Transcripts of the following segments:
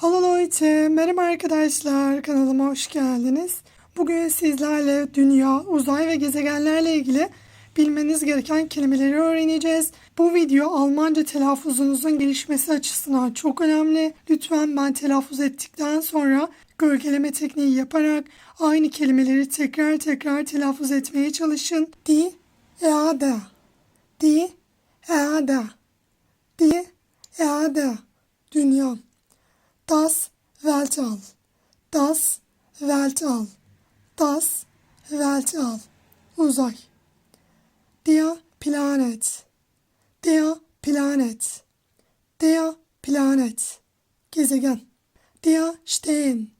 Hello Leute, merhaba arkadaşlar. Kanalıma hoş geldiniz. Bugün sizlerle dünya, uzay ve gezegenlerle ilgili bilmeniz gereken kelimeleri öğreneceğiz. Bu video Almanca telaffuzunuzun gelişmesi açısından çok önemli. Lütfen ben telaffuz ettikten sonra gölgeleme tekniği yaparak aynı kelimeleri tekrar tekrar telaffuz etmeye çalışın. Die Erde, die Erde, die Erde, dünya. Das Weltall. Das Weltall. Das Weltall. Uzay. Der Planet. Der Planet. Der Planet. Gezegen. Der Stern.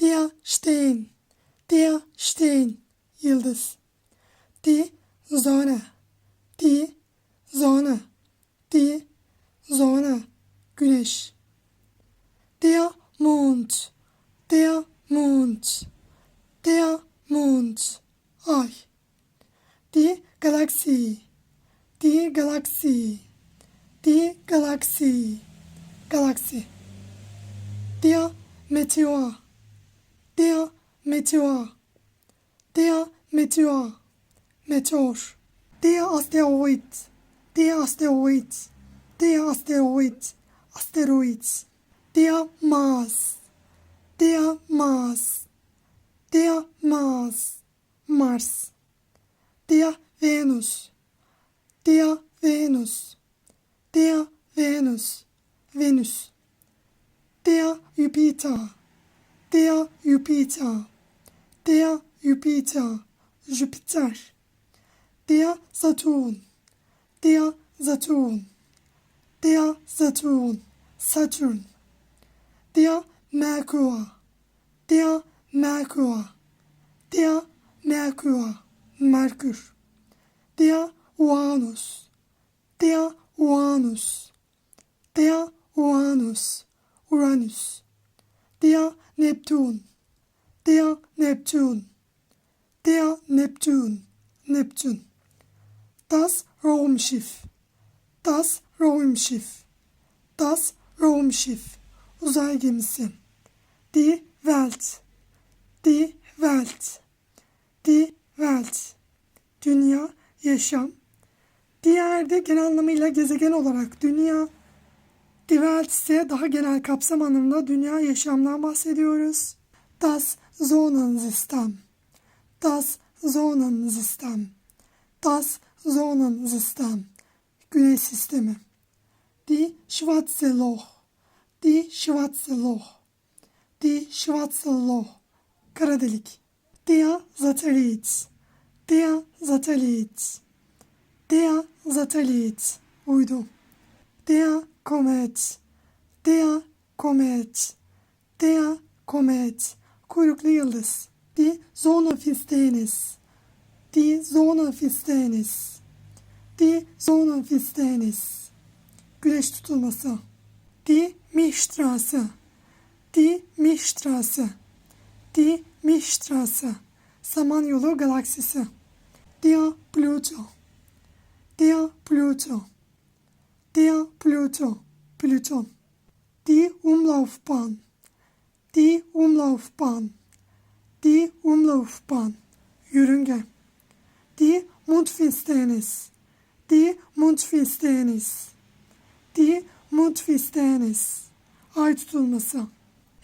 Der Stern. Der Stern. Yıldız. Die Sonne. Die Sonne. Die Sonne. Güneş. Der Mond, der Mond, der Mond, Ay. Die Galaxie, die Galaxie, die Galaxie, Galaxie. Der Meteor, der Meteor, der Meteor, Meteor. Der Asteroid, der Asteroid, der Asteroid, Asteroid. Der Mars, der Mars, der Mars, Mars, der Venus, der Venus, der Venus, Venus, der Jupiter, der Jupiter, der Jupiter, Jupiter, der Saturn, der Saturn, der Saturn, Saturn. Der Merkur, der Merkur, der Merkur, Merkür. Der Uranus, der Uranus, der Uranus, Uranus. Der Neptun, der Neptun, der Neptun, Neptun. Das Raumschiff, das Raumschiff, das Raumschiff. Uzay gemisi. Die Welt. Die Welt. Die Welt. Dünya, yaşam. Diğerde genel anlamıyla gezegen olarak dünya. Die Welt ise daha genel kapsam anlamında dünya yaşamdan bahsediyoruz. Das Sonnensystem. Das Sonnensystem. Das Sonnensystem. Güneş sistemi. Die Schwarze Loch. Die Schwarze Loch. Die Schwarze Loch. Kara delik. Der Satellit. Der Satellit. Der Satellit. Uydu. Der Komet. Der Komet. Der Komet. Kuyruklu yıldız. Die Sonnenfinsternis. Die Sonnenfinsternis. Die Sonnenfinsternis. Güneş tutulması. Die Milchstraße. Die Milchstraße. Die Milchstraße. Samanyolu galaksisi. Der Pluto. Der Pluto. Der Pluto. Plüton. Die Umlaufbahn. Die Umlaufbahn. Die Umlaufbahn. Yörünge. Die Mondfinsternis. Die Mondfinsternis. Die Mondfinsternis. Ay tutulması.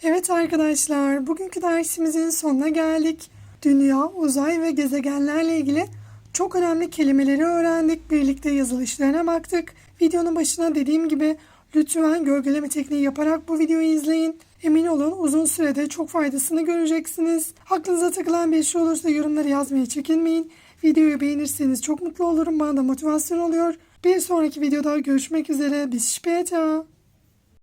Evet arkadaşlar, bugünkü dersimizin sonuna geldik. Dünya, uzay ve gezegenlerle ilgili çok önemli kelimeleri öğrendik. Birlikte yazılışlarına baktık. Videonun başına dediğim gibi lütfen gölgeleme tekniği yaparak bu videoyu izleyin. Emin olun uzun sürede çok faydasını göreceksiniz. Aklınıza takılan bir şey olursa yorumları yazmaya çekinmeyin. Videoyu beğenirseniz çok mutlu olurum. Bana da motivasyon oluyor. Bir sonraki videoda görüşmek üzere. Bis später.